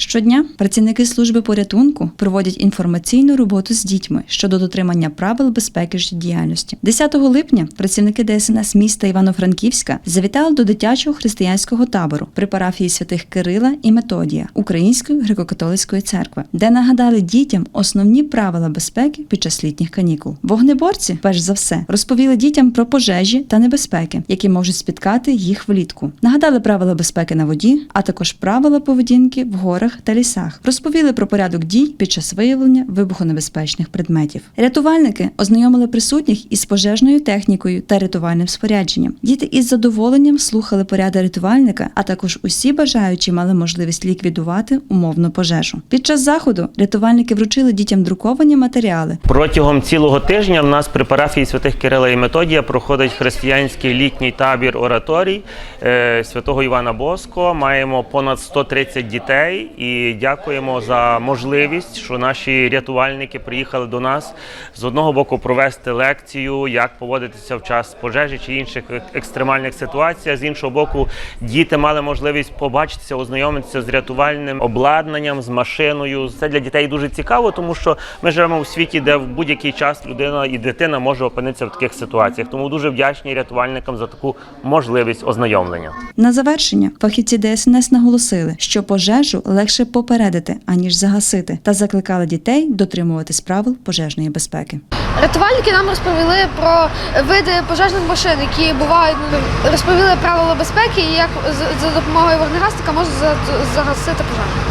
Щодня працівники служби порятунку проводять інформаційну роботу з дітьми щодо дотримання правил безпеки життєдіяльності. 10 липня працівники ДСНС міста Івано-Франківська завітали до дитячого християнського табору при парафії святих Кирила і Методія Української греко-католицької церкви, де нагадали дітям основні правила безпеки під час літніх канікул. Вогнеборці, перш за все, розповіли дітям про пожежі та небезпеки, які можуть спіткати їх влітку. Нагадали правила безпеки на воді, а також правила поведінки в горах та лісах. Розповіли про порядок дій під час виявлення вибухонебезпечних предметів. Рятувальники ознайомили присутніх із пожежною технікою та рятувальним спорядженням. Діти із задоволенням слухали поряди рятувальника, а також усі бажаючі мали можливість ліквідувати умовну пожежу. Під час заходу рятувальники вручили дітям друковані матеріали, Протягом цілого тижня в нас при парафії святих Кирила і Методія проходить християнський літній табір ораторій е, святого Івана Боско. Маємо понад 130 дітей і дякуємо за можливість, що наші рятувальники приїхали до нас з одного боку провести лекцію, як поводитися в час пожежі чи інших екстремальних ситуацій. а З іншого боку, діти мали можливість побачитися, ознайомитися з рятувальним обладнанням, з машиною. Це для дітей дуже цікаво, тому що ми живемо в світі, де в будь-який час людина і дитина може опинитися в таких ситуаціях. Тому дуже вдячні рятувальникам за таку можливість ознайомлення. На завершення фахівці ДСНС наголосили, що пожежу легше попередити аніж загасити, та закликали дітей дотримуватись правил пожежної безпеки. Рятувальники нам розповіли про види пожежних машин, які бувають, ну, розповіли правила безпеки і як за допомогою вогнегасника можна за- загасити пожежу.